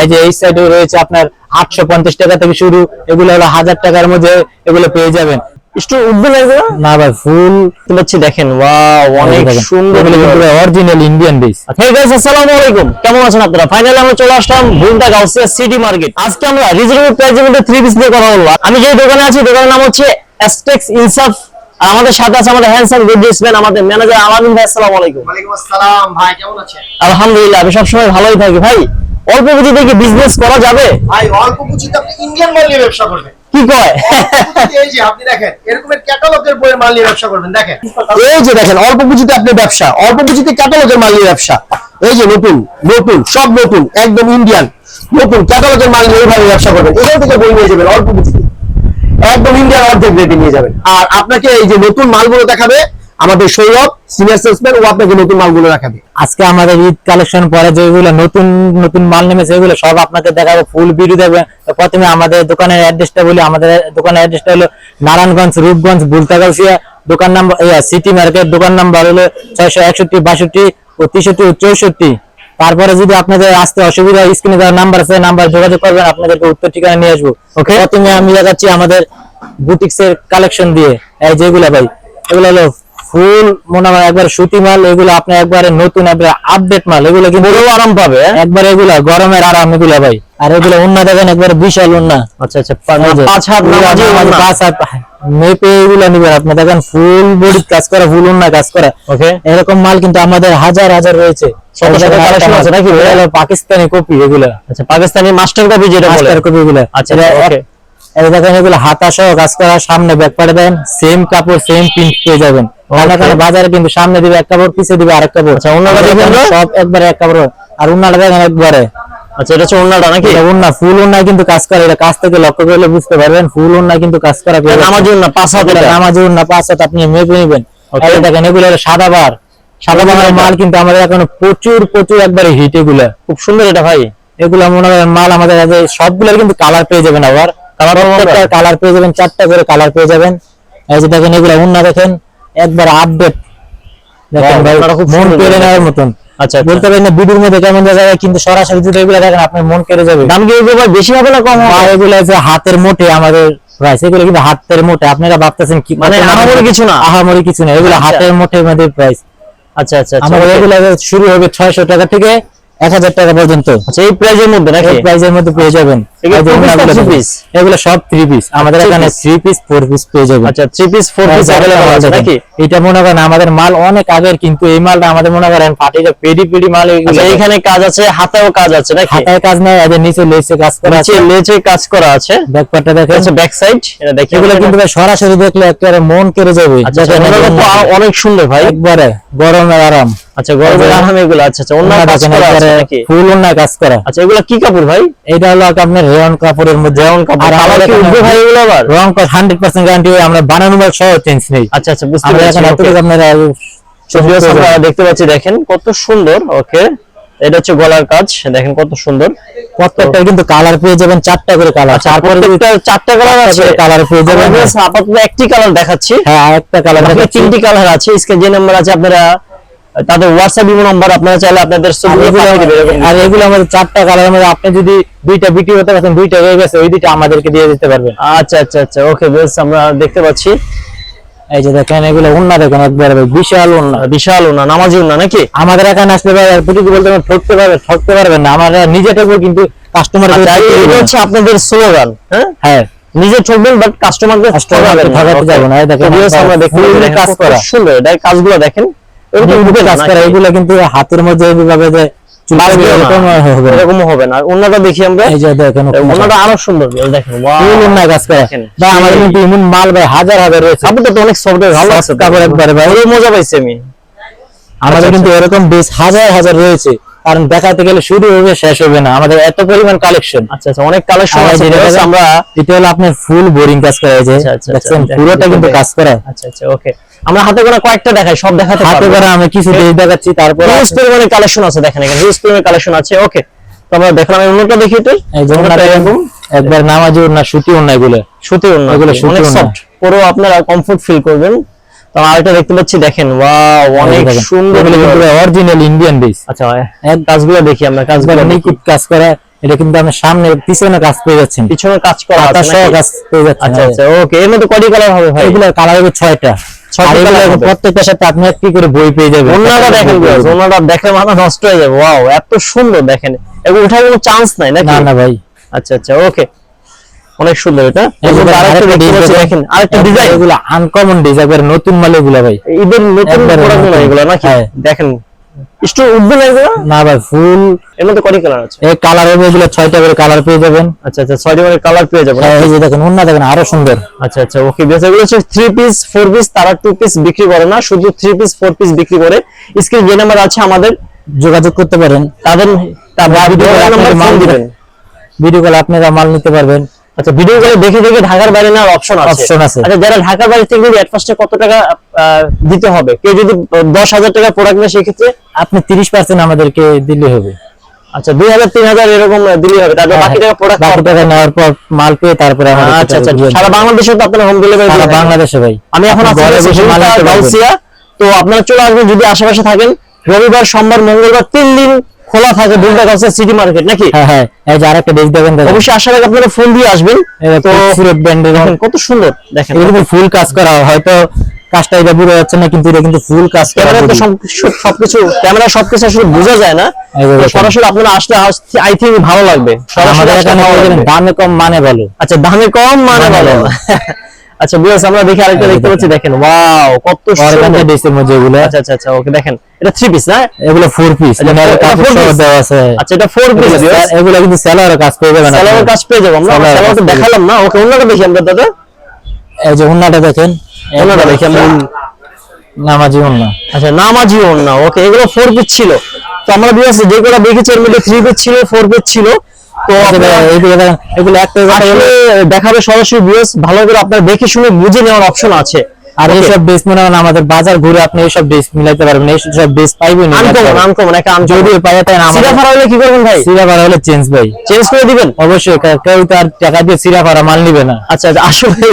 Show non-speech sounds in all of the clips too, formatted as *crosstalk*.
এই যে এই সাইডে রয়েছে আপনার আটশো পঞ্চাশ টাকা থেকে শুরু এগুলো হলো হাজার টাকার মধ্যে এগুলো পেয়ে যাবেন। একটু উঠবে না এগুলো? না ভাই ফুল পাচ্ছি দেখেন ওয়াও অনেক সুন্দর original Indian dish hey guys আসসালামু আলাইকুম। কেমন আছেন আপনারা? ফাইনালি আমরা চলে আসলাম ভুলটা গাউসিয়া সিটি মার্কেট আজকে আমরা রিজনেবল প্রাইসের মধ্যে থ্রি পিস নিয়ে কথা বলব। আমি যে দোকানে আছি দোকানের নাম হচ্ছে অ্যাস্টেক্স ইনসাফ আর আমাদের সাথে আছে আমাদের হ্যান্ডসাম বিজনেসম্যান আমাদের ম্যানেজার আলামিন ভাই আসসালামু আলাইকুম। ওয়ালাইকুম আসসালাম ভাই কেমন আছেন? আলহামদুলিল্লাহ আমি সবসময় ভালোই থাকি ভাই। অল্প পুঁজিতে কি বিজনেস করা যাবে? ভাই অল্প পুঁজিতে আপনি ইন্ডিয়ান মাল নিয়ে ব্যবসা করবেন। কি কয়? এই যে আপনি দেখেন এরকমের ক্যাটালগের বইয়ের মাল নিয়ে ব্যবসা করবেন। দেখেন। এই যে দেখেন অল্প পুঁজিতে আপনি ব্যবসা অল্প পুঁজিতে ক্যাটালগের মাল নিয়ে ব্যবসা। এই যে নতুন নতুন সব নতুন একদম ইন্ডিয়ান নতুন ক্যাটালগের মাল নিয়ে এইভাবে ব্যবসা করবেন। এখান থেকে বই নিয়ে যাবেন অল্প পুঁজিতে। একদম ইন্ডিয়ান অর্ধেক রেটে নিয়ে যাবেন। আর আপনাকে এই যে নতুন মালগুলো দেখাবে আমাদের সৌরভ সিনিয়র সেলসম্যান ও আপনাকে নতুন মালগুলো দেখাবে আজকে আমাদের ঈদ কালেকশন পরে যেগুলো নতুন নতুন মাল নেমেছে এগুলো সব আপনাকে দেখাবো ফুল ভিডিও দেবে প্রথমে আমাদের দোকানের অ্যাড্রেসটা বলি আমাদের দোকানের অ্যাড্রেসটা হলো নারায়ণগঞ্জ রূপগঞ্জ বুলতাগাছিয়া দোকান নাম্বার সিটি মার্কেট দোকান নাম্বার হলো ছয়শো একষট্টি বাষট্টি ও তেষট্টি ও চৌষট্টি। তারপরে যদি আপনাদের আসতে অসুবিধা হয় স্ক্রিনে দেওয়ার নাম্বার আছে নাম্বার যোগাযোগ করবেন আপনাদেরকে উত্তর ঠিকানা নিয়ে আসব। ওকে প্রথমে আমি দেখাচ্ছি আমাদের বুটিক্স এর কালেকশন দিয়ে। এই যেগুলো ভাই এগুলো হলো ফুল মনে হয় একবার সুতি মাল এগুলো আপনি একবারে নতুন একবার আপডেট মাল এগুলো কিন্তু আরাম পাবে একবার এগুলো গরমের আরাম এগুলো ভাই। আর এগুলো উন্না দেখেন একবার বিশাল উন্না আচ্ছা আচ্ছা পাঁচ হাত। পাঁচ হাত মেপে এগুলো নিবেন আপনি। দেখেন ফুল বডি কাজ করা ফুল উন্না কাজ করা। ওকে এরকম মাল কিন্তু আমাদের হাজার হাজার রয়েছে। পাকিস্তানি কপি এগুলো। আচ্ছা পাকিস্তানি মাস্টার কপি যেটা বলে। মাস্টার কপি এগুলো। আচ্ছা এই দেখেন এগুলো হাতা সহ কাজ করা সামনে ব্যাক পাড়ে দেন সেম কাপড় সেম প্রিন্ট পেয়ে যাবেন। বাজারে কিন্তু সামনে দিবে এক কাপড় পিছে দিবে আরেক কাপড়। আচ্ছা, দেখেন সব একবারে এক কাপড়। আর উন্নাটা দেখেন একবারে। আচ্ছা এটা হচ্ছে ওন্নাটা নাকি? ফুল কিন্তু কাজ করে এটা কাছ থেকে লক্ষ্য করলে বুঝতে পারবেন ফুল কিন্তু কাজ করা। নামাজি ওন্না পাঁচ হাত নামাজি পাঁচ হাত আপনি মেপে নেবেন। এই দেখেন এগুলো সাদা বার। সাদা বারের মাল কিন্তু আমাদের এখন প্রচুর প্রচুর একবারে হিট এগুলা। খুব সুন্দর এটা ভাই। এগুলো মনে করেন মাল আমাদের কাছে সবগুলোর কিন্তু কালার পেয়ে যাবেন আবার। কালার কালার পেয়ে যাবেন চারটা করে কালার পেয়ে যাবেন। এই যে দেখেন এগুলো উন্না দেখেন। একবার আপডেট মন কেড়ে নেওয়ার মতন আচ্ছা আচ্ছা। বলতে পারেন না ভিডিওর মধ্যে কেমন দেখা যায় কিন্তু সরাসরি যদি এগুলো দেখেন আপনার মন কেড়ে যাবে দাম কি এগুলো বেশি হবে না কম হবে এগুলো যে হাতের মোটে আমাদের প্রাইস এগুলো কিন্তু হাতের মোটে আপনারা ভাবতেছেন কি মানে কত আহামরি কিছু না? আহামরি কিছু না এগুলো আচ্ছা। হাতের মোটে মধ্যে প্রাইস আচ্ছা আচ্ছা আচ্ছা আমাদের এগুলো শুরু হবে ছয়শো টাকা থেকে এক হাজার টাকা পর্যন্ত আচ্ছা এই প্রাইজের মধ্যে নাকি এই প্রাইজের মধ্যে পেয়ে যাবেন এগুলো এই যে two piece না উন্নাগুলো three দেখেন। piece? এগুলো সব থ্রি পিস আমাদের Three এখানে piece? Three piece four piece পেয়ে যাবেন আচ্ছা থ্রি পিস ফোর পিস এই যে अवेलेबल একটা আছে দেখেন। নাকি এটা মনে করেন আমাদের মাল অনেক আগের কিন্তু এই মালটা আমাদের মনে করেন পাটিটা পেডি পেডি মাল এগুলো আচ্ছা এইখানে কাজ আছে হাতেও কাজ আছে নাকি হাতায় কাজ নাই এদের নিচে লেসে কাজ করা আছে নিচে লেজে কাজ করা আছে ব্যাকপার্টটা দেখেন আচ্ছা ব্যাক সাইড এটা দেখি এগুলো কিন্তু ভাই সরাসরি দেখলে একেবারে মন কেড়ে যাবে আচ্ছা দেখেন ওনারা তো এগুলো আ- অনেক সুন্দর ভাই একবারে গরমের আরাম আচ্ছা গরমের আরাম এগুলো আচ্ছা আচ্ছা ওন্না কাজ করা আছে নাকি? ফুল ওন্না কাজ করা। আচ্ছা এগুলো কি কাপড় ভাই? এটা হলো আপনার রেয়ন কাপড়ের মধ্যে। রেয়ন কাপড়। কালার কি উঠবে ভাই এগুলো আবার? রং কর 100% গ্যারান্টি আমরা বানানো মাল সহ চেঞ্জ নেই। আচ্ছা আচ্ছা বুঝতে আমরা এখন। আপনারা দেখতে পাচ্ছি দেখেন কত সুন্দর ওকে এটা হচ্ছে গলার কাজ দেখেন কত সুন্দর। প্রত্যেকটা কিন্তু কালার পেয়ে যাবেন চারটা করে কালার তারপরে চারটা কালার আছে। কালার পেয়ে যাবেন। আপাতত একটি কালার দেখাচ্ছি। হ্যাঁ আরেকটা কালার তিনটি কালার আছে স্ক্রিন যে নাম্বার আছে আপনারা তাদের হোয়াটসঅ্যাপ ইমো নাম্বার আপনারা চাইলে আপনাদের। আর এগুলো আমাদের চারটা কালার মধ্যে আপনি যদি দুইটা বিক্রি করতে পারছেন দুইটা হয়ে গেছে ওই দুইটা আমাদেরকে দিয়ে দিতে পারবেন। আচ্ছা আচ্ছা আচ্ছা ওকে বেশ আমরা দেখতে পাচ্ছি। এই যে দেখেন এগুলো উন্না দেখেন একবারে বিশাল উন্না বিশাল ওনা নামাজি ওনা নাকি? আমাদের এখানে আসলে ভাই আর বলতে পারেন ঠকতে পারবেন ঠকতে পারবেন না। আমরা নিজে ঠকবো কিন্তু কাস্টমার আচ্ছা হচ্ছে আপনাদের স্লোগান হ্যাঁ? হ্যাঁ। নিজে ঠকবেন বাট কাস্টমারদের কাস্টমারকে ঠকাতে যাব না এই দেখেন আমরা দেখতে কাজ করা। সুন্দর কাজগুলো দেখেন। এরকম এগুলো উঠবে না কাজ করা এগুলো কিন্তু হাতের মধ্যে এইভাবে যে চুল বাজবেও না। এরকম হবে না। এরকম হবে না। অন্যটা দেখি আমরা। এই যে দেখেন অন্যটা। আরও সুন্দর দেখেন ফুল কাজ করা। ভাই আমাদের কিন্তু এমন মাল ভাই হাজার হাজার রয়েছে। কাপড়টা তো অনেক সফট ভালো আছে Soft একবারে ভাই। মজা পাইছি আমি। আমাদের কিন্তু এরকম বেশ হাজার হাজার রয়েছে। কারণ দেখাতে গেলে শুরু হবে শেষ হবে না। আমাদের এত পরিমাণ কালেকশন আচ্ছা আচ্ছা অনেক কালেকশন আমরা আছে আমরা এটা হলো আপনার ফুল বোরিং কাজ করা হয়েছে আচ্ছা, আচ্ছা, দেখছেন আচ্ছা, পুরোটা কিন্তু কাজ করা। আচ্ছা আচ্ছা ওকে আমরা হাতে করে কয়েকটা দেখাই সব দেখাতে হাতে করে আমি কিছু দেশ দেখাচ্ছি তারপর হিউজ পরিমাণে কালেকশন আছে দেখেন এখানে হিউজ পরিমাণে কালেকশন আছে ওকে তো আমরা দেখলাম আমি অন্যটা দেখি তো একবার নামাজি সুতি ওন্না সুতি সুতি পুরো আপনারা কমফোর্ট ফিল করবেন। তো আরেকটা দেখতে পাচ্ছি দেখেন ওয়াও অনেক সুন্দর অরিজিনাল ইন্ডিয়ান বেস আচ্ছা এক কাজগুলো দেখি আমরা কাজগুলো নিখুঁত কাজ করে এটা কিন্তু আমরা সামনে পিছনে কাজ পেয়ে যাচ্ছেন। পিছনে কাজ করা আছে কাজ পেয়ে আচ্ছা হ্যাঁ। আচ্ছা ওকে এর মধ্যে কয়টি কালার হবে ভাই? এগুলো কালার হবে 6টা প্রত্যেকটার সাথে আপনি একটি করে বই পেয়ে যাবেন? ওনারা দেখেন বই পেয়ে যাবেন। ওনারা দেখে মাথা নষ্ট হয়ে যাবে। ওয়াও এত সুন্দর দেখেন। ওঠার কোনো চান্স নাই না না ভাই। আচ্ছা আচ্ছা ওকে। অনেক সুন্দর এটা। দেখেন আরেকটা ডিজাইন এগুলো আনকমন ডিজাইন নতুন মাল এগুলো ভাই। ঈদের নতুন প্রোডাক্ট এগুলো নাকি? হ্যাঁ। দেখেন একটু উঠবে না এগুলো? না ভাই ফুল এর মধ্যে কয়টি কালার আছে? এই কালার হবে এগুলো ছয়টা করে কালার পেয়ে যাবেন। আচ্ছা আচ্ছা ছয়টি করে কালার পেয়ে যাবেন। হ্যাঁ, এই যে দেখেন অন্য দেখেন আরও সুন্দর। আচ্ছা আচ্ছা ওকে বেশ এগুলো হচ্ছে থ্রি পিস ফোর পিস তারা টু পিস বিক্রি করে না শুধু থ্রি পিস ফোর পিস বিক্রি করে। স্ক্রিন যে নাম্বার আছে আমাদের যোগাযোগ করতে পারেন। তাদের ভিডিও কলে আপনারা মাল নিতে পারবেন। আচ্ছা ভিডিও করে দেখে দেখে ঢাকার বাইরে নেওয়ার অপশন আছে। Option আছে। আচ্ছা যারা ঢাকার বাইরে থেকে যদি অ্যাডভান্সটা কত টাকা দিতে হবে? কেউ যদি দশ হাজার টাকা প্রোডাক্ট নেয় সেক্ষেত্রে? আপনি তিরিশ পার্সেন্ট আমাদেরকে দিলে হবে। আচ্ছা দুই হাজার তিন হাজার এরকম দিলে হবে। তারপর বাকি টাকা প্রোডাক্ট বাকি টাকা নেওয়ার পর মাল পেয়ে তারপরে আমাদের আচ্ছা আচ্ছা সারা বাংলাদেশে তো আপনারা হোম ডেলিভারি সারা বাংলাদেশে ভাই। আমি এখন ঘরে আছি বসে মাল নিতে তো আপনারা চলে আসবেন যদি আশেপাশে থাকেন রবিবার সোমবার মঙ্গলবার তিন দিন খোলা থাকে বুলটা সিটি মার্কেট নাকি? হ্যাঁ হ্যাঁ এই যে আরেকটা ড্রেস দেখেন অবশ্যই আসার আগে আপনারা ফোন দিয়ে আসবেন। তো পুরো ব্যান্ডের দেখেন কত সুন্দর দেখেন। এগুলো ফুল কাজ করা হয়। হয়তো কাজটা এটা বুঝে যাচ্ছে না কিন্তু এটা কিন্তু ফুল কাজ করা ক্যামেরা তো সব- সব- সবকিছু ক্যামেরা সবকিছু আসলে বোঝা যায় না। সরাসরি আপনারা আসলে আই থিঙ্ক ভালো লাগবে। সরাসরি আমাদের এখানে ভালো দামে কম মানে ভালো আচ্ছা দামে কম মানে মানে ভালো। *laughs* আচ্ছা বিয়াস আমরা দেখি আরেকটা দেখতে পাচ্ছি দেখেন। ওয়াও কত সুন্দর। ড্রেসের মধ্যে এগুলো। আচ্ছা আচ্ছা আচ্ছা ওকে দেখেন। এটা থ্রি পিস না? এগুলো ফোর পিস আচ্ছা, এটা কাপড় সহ দেওয়া আছে। আচ্ছা এটা ফোর পিস এগুলো- এগুলো কিন্তু সেলারের কাজ পেয়ে যাবেন আপনারা। কাজ পেয়ে যাব আমরা। সালোয়ার দেখালাম না। ওকে অন্যটা দেখি আমরা দাদা। এই যে উন্নাটা দেখেন। অন্যটা দেখি আমরা। নামাজি উন্না আচ্ছা নামাজি ওন্না ওকে এগুলো ফোর পিস ছিল। তো আমরা বিয়াস যে কটা দেখেছি এর মধ্যে থ্রি পেজ ছিল ফোর পেজ ছিল। তো এগুলো আসলে দেখাবে সরাসরি ভিউয়ার্স ভালো করে আপনার দেখে শুনে বুঝে নেওয়ার অপশন আছে। আর এইসব ড্রেস মনে হয় আমাদের বাজার ঘুরে আপনি এইসব ড্রেস মিলাইতে পারবেন এইসব ড্রেস পাইবেন আনকমন আনকমন একটা আনকমন যদি পাই তাই না সিরা ফারা হলে কি করবেন ভাই? সিরা ভাড়া হলে চেঞ্জ ভাই। চেঞ্জ করে দিবেন? অবশ্যই কেউ তো আর টাকা দিয়ে সিরা ভাড়া মাল নিবে না। আচ্ছা আচ্ছা, আসলে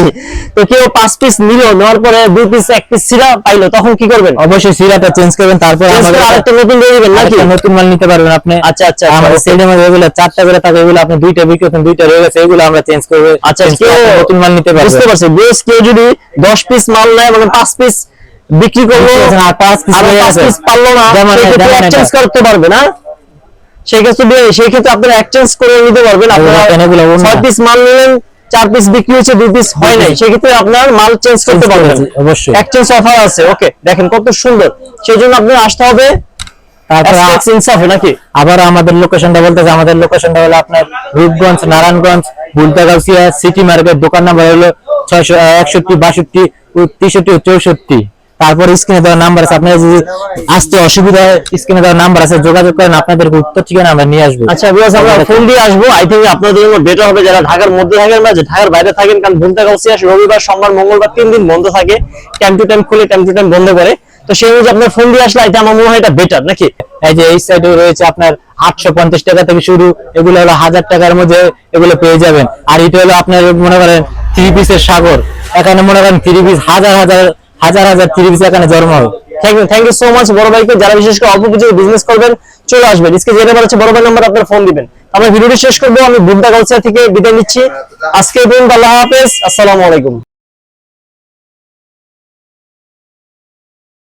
তো কেউ পাঁচ পিস নিল নেওয়ার পরে দুই পিস এক পিস সিরা পাইলো তখন কি করবেন? অবশ্যই সিরাটা চেঞ্জ করবেন তারপর আমাদের করে আরেকটা নতুন দিয়ে দিবেন নাকি? নতুন মাল নিতে পারবেন আপনি। আচ্ছা আচ্ছা আমাদের আচ্ছা, সেলের মধ্যে এগুলো চারটা করে থাকে এগুলো আপনি দুইটা বিক্রি দুইটা রয়ে গেছে এগুলো আমরা চেঞ্জ করব আচ্ছা কেউ নতুন মাল নিতে বুঝতে পারবেন পারছি বেশ কেউ যদি দশ পিস মাল নেয় মানে পাঁচ পিস বিক্রি করল আর পাঁচ পিস পারল না এক্সচেঞ্জ করতে পারবে না। সেই ক্ষেত্রে সেই ক্ষেত্রে আপনারা এক্সচেঞ্জ করে নিতে পারবেন। আপনারা ছয় পিস মাল নিলেন চার পিস বিক্রি হয়েছে দুই পিস হয় নাই। সেই ক্ষেত্রে আপনার মাল চেঞ্জ করতে পারবেন। অবশ্যই। এক্সচেঞ্জ অফার আছে ওকে দেখেন কত সুন্দর। সেই জন্য আপনার আসতে হবে আবার আমাদের লোকেশনটা বলতেছে আমাদের লোকেশনটা হলো আপনার রূপগঞ্জ নারায়ণগঞ্জ বুলতাগাউসিয়া সিটি মার্কেট দোকান নাম্বার হলো ছয়শো একষট্টি বাষট্টি তেষট্টি চৌষট্টি। তারপর স্ক্রিনে দেওয়া নাম্বার আছে আপনার যদি আসতে অসুবিধা হয় স্ক্রিনে দেওয়া নাম্বার আছে যোগাযোগ করেন আপনাদেরকে উত্তর ঠিকানা আমরা নিয়ে আসব। আচ্ছা বিকজ আমরা ফোন দিয়ে আসব আই থিঙ্ক আপনাদের জন্য বেটার হবে যারা ঢাকার মধ্যে থাকেন বা ঢাকার বাইরে থাকেন কারণ ভুলতে কাউসি আসে রবিবার সোমবার মঙ্গলবার তিন দিন বন্ধ থাকে টাইম টু টাইম খুলে টাইম টু টাইম বন্ধ করে। তো সেই অনুযায়ী আপনার ফোন দিয়ে আসলে আমার মনে হয় এটা বেটার নাকি? এই যে এই সাইডে রয়েছে আপনার আটশো পঞ্চাশ টাকা থেকে শুরু এগুলো হলো হাজার টাকার মধ্যে এগুলো পেয়ে যাবেন। আর এটা হলো আপনার মনে করেন থ্রি পিসের সাগর। এখানে মনে করেন থ্রি পিস, হাজার হাজার হাজার হাজার থ্রি পিস এখানে জন্ম হবে। Thank you thank you so much বড় ভাইকে। যারা বিশেষ করে অল্প কিছু বিজনেস করবেন, চলে আসবেন। ইসকে যেটা বলেছে বড় ভাই নাম্বার আপনার ফোন দিবেন। আমরা ভিডিওটি শেষ করব, আমি বুদ্ধা কালচার থেকে বিদায় নিচ্ছি। আজকে দিন আল্লাহ হাফেজ, আসসালামু আলাইকুম।